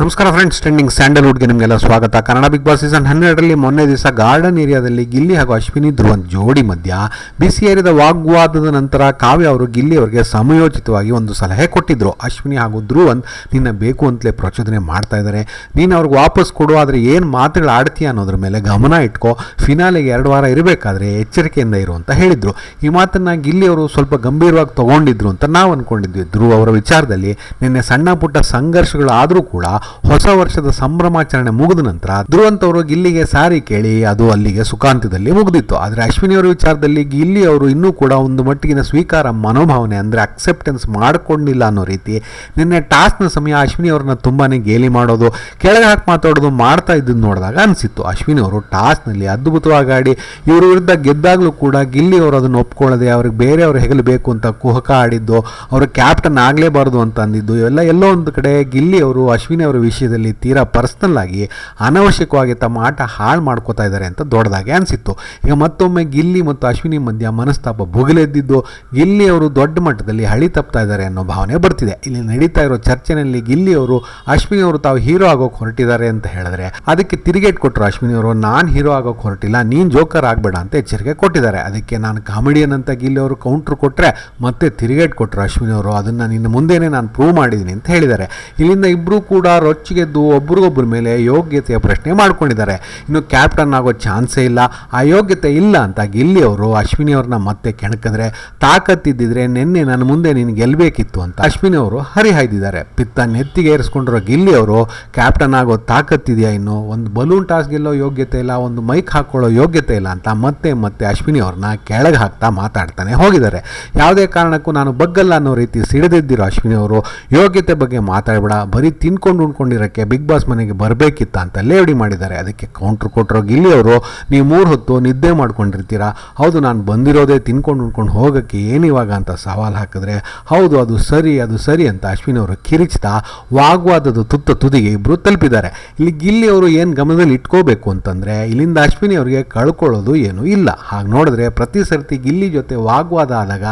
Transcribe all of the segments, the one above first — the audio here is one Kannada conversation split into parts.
ನಮಸ್ಕಾರ ಫ್ರೆಂಡ್ಸ್ ಟ್ರೆಂಡಿಂಗ್ ಸ್ಯಾಂಡಲ್ವುಡ್ಗೆ ನಿಮಗೆಲ್ಲ ಸ್ವಾಗತ. ಕನ್ನಡ ಬಿಗ್ ಬಾಸ್ ಸೀಸನ್ ಹನ್ನೆರಡರಲ್ಲಿ ಮೊನ್ನೆ ದಿವಸ ಗಾರ್ಡನ್ ಏರಿಯಾದಲ್ಲಿ ಗಿಲ್ಲಿ ಹಾಗೂ ಅಶ್ವಿನಿ ಧ್ರುವನ್ ಜೋಡಿ ಮಧ್ಯ ಬಿಸಿ ಏರಿದ ವಾಗ್ವಾದದ ನಂತರ ಕಾವ್ಯ ಅವರು ಗಿಲ್ಲಿ ಅವರಿಗೆ ಸಮಯೋಚಿತವಾಗಿ ಒಂದು ಸಲಹೆ ಕೊಟ್ಟಿದ್ರು. ಅಶ್ವಿನಿ ಹಾಗೂ ಧ್ರುವನ್ ನಿನ್ನ ಬೇಕು ಅಂತಲೇ ಪ್ರಚೋದನೆ ಮಾಡ್ತಾ ಇದ್ದಾರೆ. ನೀನು ಅವ್ರಿಗೆ ವಾಪಸ್ ಕೊಡು, ಆದರೆ ಏನು ಮಾತುಗಳು ಆಡ್ತೀಯ ಅನ್ನೋದ್ರ ಮೇಲೆ ಗಮನ ಇಟ್ಕೋ. ಫಿನಾಲೆಗೆ ಎರಡು ವಾರ ಇರಬೇಕಾದ್ರೆ ಎಚ್ಚರಿಕೆಯಿಂದ ಇರು ಅಂತ ಹೇಳಿದ್ರು. ಈ ಮಾತನ್ನ ಗಿಲ್ಲಿ ಅವರು ಸ್ವಲ್ಪ ಗಂಭೀರವಾಗಿ ತಗೊಂಡಿದ್ರು ಅಂತ ನಾವು ಅನ್ಕೊಂಡಿದ್ವಿ. ಧ್ರುವ ಅವರ ವಿಚಾರದಲ್ಲಿ ನಿನ್ನೆ ಸಣ್ಣ ಪುಟ್ಟ ಸಂಘರ್ಷಗಳು ಆದರೂ ಕೂಡ ಹೊಸ ವರ್ಷದ ಸಂಭ್ರಮಾಚರಣೆ ಮುಗಿದ ನಂತರ ಧ್ರುವಂತ್ ಅವರು ಗಿಲ್ಲಿಗೆ ಸಾರಿ ಕೇಳಿ ಅದು ಅಲ್ಲಿಗೆ ಸುಖಾಂತ್ಯದಲ್ಲಿ ಮುಗಿದಿತ್ತು. ಆದರೆ ಅಶ್ವಿನಿ ಅವರ ವಿಚಾರದಲ್ಲಿ ಗಿಲ್ಲಿ ಅವರು ಇನ್ನೂ ಕೂಡ ಒಂದು ಮಟ್ಟಿಗಿನ ಸ್ವೀಕಾರ ಮನೋಭಾವನೆ ಅಂದರೆ ಅಕ್ಸೆಪ್ಟೆನ್ಸ್ ಮಾಡಿಕೊಂಡಿಲ್ಲ ಅನ್ನೋ ರೀತಿ ನಿನ್ನೆ ಟಾಸ್ಕ್ನ ಸಮಯ ಅಶ್ವಿನಿ ಅವ್ರನ್ನ ತುಂಬಾನೇ ಗೇಲಿ ಮಾಡೋದು, ಕೆಳಗೆ ಹಾಕಿ ಮಾತಾಡೋದು ಮಾಡ್ತಾ ಇದ್ದದ್ದು ನೋಡಿದಾಗ ಅನಿಸಿತ್ತು. ಅಶ್ವಿನಿ ಅವರು ಟಾಸ್ಕ್ನಲ್ಲಿ ಅದ್ಭುತವಾಗಿ ಆಡಿ ಇವ್ರ ವಿರುದ್ಧ ಗೆದ್ದಾಗಲೂ ಕೂಡ ಗಿಲ್ಲಿ ಅವರು ಅದನ್ನು ಒಪ್ಕೊಳ್ಳದೆ ಅವ್ರಿಗೆ ಬೇರೆಯವರು ಹೆಗಲು ಬೇಕು ಅಂತ ಕುಹಕ ಆಡಿದ್ದು, ಅವರು ಕ್ಯಾಪ್ಟನ್ ಆಗಲೇಬಾರದು ಅಂತ ಅಂದಿದ್ದು, ಇವೆಲ್ಲ ಎಲ್ಲೋ ಒಂದು ಕಡೆ ಗಿಲ್ಲಿ ಅವರು ಅಶ್ವಿನಿ ಅವರ ವಿಷಯದಲ್ಲಿ ತೀರಾ ಪರ್ಸ್ನಲ್ ಆಗಿ ಅನವಶ್ಯಕವಾಗಿ ತಮ್ಮ ಆಟ ಹಾಳು ಮಾಡ್ಕೋತಾ ಇದ್ದಾರೆ ಅಂತ ದೊಡ್ಡದಾಗಿ ಅನಿಸಿತ್ತು. ಈಗ ಮತ್ತೊಮ್ಮೆ ಗಿಲ್ಲಿ ಮತ್ತು ಅಶ್ವಿನಿ ಮಧ್ಯ ಮನಸ್ತಾಪ ಭುಗಿಲೆದ್ದಿದ್ದು ಗಿಲ್ಲಿ ಅವರು ದೊಡ್ಡ ಮಟ್ಟದಲ್ಲಿ ಹಳಿ ತಪ್ತಾ ಇದ್ದಾರೆ ಅನ್ನೋ ಭಾವನೆ ಬರ್ತಿದೆ. ಇಲ್ಲಿ ನಡೀತಾ ಇರೋ ಚರ್ಚೆನಲ್ಲಿ ಗಿಲ್ಲಿ ಅವರು ಅಶ್ವಿನಿ ಅವರು ತಾವು ಹೀರೋ ಆಗೋಕೆ ಹೊರಟಿದ್ದಾರೆ ಅಂತ ಹೇಳಿದ್ರೆ ಅದಕ್ಕೆ ತಿರುಗೇಟ್ ಕೊಟ್ಟರು ಅಶ್ವಿನಿ ಅವರು ನಾನು ಹೀರೋ ಆಗೋಕೆ ಹೊರಟಿಲ್ಲ, ನೀನು ಜೋಕರ್ ಆಗಬೇಡ ಅಂತ ಎಚ್ಚರಿಕೆ ಕೊಟ್ಟಿದ್ದಾರೆ. ಅದಕ್ಕೆ ನಾನು ಕಾಮಿಡಿಯನ್ ಅಂತ ಗಿಲ್ಲಿ ಅವರು ಕೌಂಟ್ರ್ ಕೊಟ್ಟರೆ ಮತ್ತೆ ತಿರುಗೇಟ್ ಕೊಟ್ಟರು ಅಶ್ವಿನಿ ಅವರು ಅದನ್ನು ನಿನ್ನ ಮುಂದೆನೇ ನಾನು ಪ್ರೂವ್ ಮಾಡಿದ್ದೀನಿ ಅಂತ ಹೇಳಿದ್ದಾರೆ. ಇಲ್ಲಿಂದ ಇಬ್ಬರೂ ಕೂಡ ರೊಚ್ಚಿಗೆದ್ದು ಒಬ್ರಿಗೊಬ್ಬರ ಮೇಲೆ ಯೋಗ್ಯತೆಯ ಪ್ರಶ್ನೆ ಮಾಡ್ಕೊಂಡಿದ್ದಾರೆ. ಇನ್ನು ಕ್ಯಾಪ್ಟನ್ ಆಗೋ ಚಾನ್ಸೇ ಇಲ್ಲ, ಆ ಯೋಗ್ಯತೆ ಇಲ್ಲ ಅಂತ ಗಿಲ್ಲಿ ಅವರು ಅಶ್ವಿನಿ ಅವ್ರನ್ನ ಮತ್ತೆ ಕೆಣಕಿದ್ರೆ ತಾಕತ್ತಿದ್ದಿದ್ರೆ ನಿನ್ನೆ ನನ್ನ ಮುಂದೆ ನೀನು ಗೆಲ್ಲಬೇಕಿತ್ತು ಅಂತ ಅಶ್ವಿನಿ ಅವರು ಹರಿಹಾಯ್ದಿದ್ದಾರೆ. ಪಿತ್ತ ನೆತ್ತಿಗೆ ಏರಿಸ್ಕೊಂಡಿರೋ ಗಿಲ್ಲಿ ಅವರು ಕ್ಯಾಪ್ಟನ್ ಆಗೋ ತಾಕತ್ತಿದೆಯಾ ಇನ್ನು? ಒಂದು ಬಲೂನ್ ಟಾಸ್ ಗೆಲ್ಲೋ ಯೋಗ್ಯತೆ ಇಲ್ಲ, ಒಂದು ಮೈಕ್ ಹಾಕೊಳ್ಳೋ ಯೋಗ್ಯತೆ ಇಲ್ಲ ಅಂತ ಮತ್ತೆ ಮತ್ತೆ ಅಶ್ವಿನಿ ಅವ್ರನ್ನ ಕೆಳಗೆ ಹಾಕ್ತಾ ಮಾತಾಡ್ತಾನೆ ಹೋಗಿದ್ದಾರೆ. ಯಾವುದೇ ಕಾರಣಕ್ಕೂ ನಾನು ಬಗ್ಗಲ್ಲ ಅನ್ನೋ ರೀತಿ ಸಿಡಿದಿದ್ದಿರೋ ಅಶ್ವಿನಿ ಅವರು ಯೋಗ್ಯತೆ ಬಗ್ಗೆ ಮಾತಾಡಬೇಡ, ಬರೀ ತಿನ್ಕೊಂಡು ಉಣ್ಕೊಂಡಿರೋಕ್ಕೆ ಬಿಗ್ ಬಾಸ್ ಮನೆಗೆ ಬರಬೇಕಿತ್ತ ಅಂತ ಲೇವಡಿ ಮಾಡಿದ್ದಾರೆ. ಅದಕ್ಕೆ ಕೌಂಟ್ರ್ ಕೊಟ್ಟರೋ ಗಿಲ್ಲಿ ಅವರು ನೀವು ಮೂರು ಹೊತ್ತು ನಿದ್ದೆ ಮಾಡ್ಕೊಂಡಿರ್ತೀರಾ? ಹೌದು, ನಾನು ಬಂದಿರೋದೇ ತಿನ್ಕೊಂಡು ಉಣ್ಕೊಂಡು ಹೋಗೋಕ್ಕೆ ಏನಿವಾಗ ಅಂತ ಸವಾಲು ಹಾಕಿದ್ರೆ, ಹೌದು, ಅದು ಸರಿ ಅದು ಸರಿ ಅಂತ ಅಶ್ವಿನಿ ಅವರು ಕಿರಿಚ್ತಾ ವಾಗ್ವಾದದ ತುತ್ತ ತುದಿಗೆ ಇಬ್ಬರು ತಲುಪಿದ್ದಾರೆ. ಇಲ್ಲಿ ಗಿಲ್ಲಿ ಅವರು ಏನು ಗಮನದಲ್ಲಿ ಇಟ್ಕೋಬೇಕು ಅಂತಂದರೆ, ಇಲ್ಲಿಂದ ಅಶ್ವಿನಿ ಅವರಿಗೆ ಕಳ್ಕೊಳ್ಳೋದು ಏನೂ ಇಲ್ಲ. ಹಾಗೆ ನೋಡಿದ್ರೆ ಪ್ರತಿ ಸರ್ತಿ ಗಿಲ್ಲಿ ಜೊತೆ ವಾಗ್ವಾದ ಆದಾಗ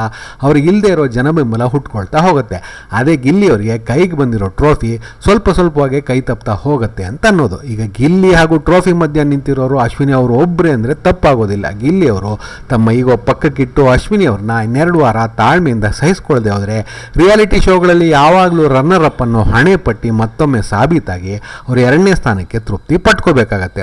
ಅವ್ರಿಗೆ ಇಲ್ಲದೆ ಇರೋ ಜನಬೆಂಬಲ ಹುಟ್ಕೊಳ್ತಾ ಹೋಗುತ್ತೆ. ಅದೇ ಗಿಲ್ಲಿ ಅವರಿಗೆ ಕೈಗೆ ಬಂದಿರೋ ಟ್ರೋಫಿ ಸ್ವಲ್ಪ ಸ್ವಲ್ಪ ಸ್ವಲ್ಪವಾಗಿ ಕೈ ತಪ್ತಾ ಹೋಗುತ್ತೆ ಅಂತ ಅನ್ನೋದು. ಈಗ ಗಿಲ್ಲಿ ಹಾಗೂ ಟ್ರೋಫಿ ಮಧ್ಯ ನಿಂತಿರೋರು ಅಶ್ವಿನಿ ಅವರು ಒಬ್ಬರೇ ಅಂದರೆ ತಪ್ಪಾಗೋದಿಲ್ಲ. ಗಿಲ್ಲಿ ಅವರು ತಮ್ಮ ಈಗ ಪಕ್ಕಕ್ಕಿಟ್ಟು ಅಶ್ವಿನಿ ಅವ್ರನ್ನ ಇನ್ನೆರಡು ವಾರ ತಾಳ್ಮೆಯಿಂದ ಸಹಿಸ್ಕೊಳ್ಳದೆ ಹೋದರೆ ರಿಯಾಲಿಟಿ ಶೋಗಳಲ್ಲಿ ಯಾವಾಗಲೂ ರನ್ನರ್ ಅಪ್ ಅನ್ನು ಹಣೆ ಪಟ್ಟಿ ಮತ್ತೊಮ್ಮೆ ಸಾಬೀತಾಗಿ ಅವರು ಎರಡನೇ ಸ್ಥಾನಕ್ಕೆ ತೃಪ್ತಿ ಪಟ್ಕೋಬೇಕಾಗತ್ತೆ.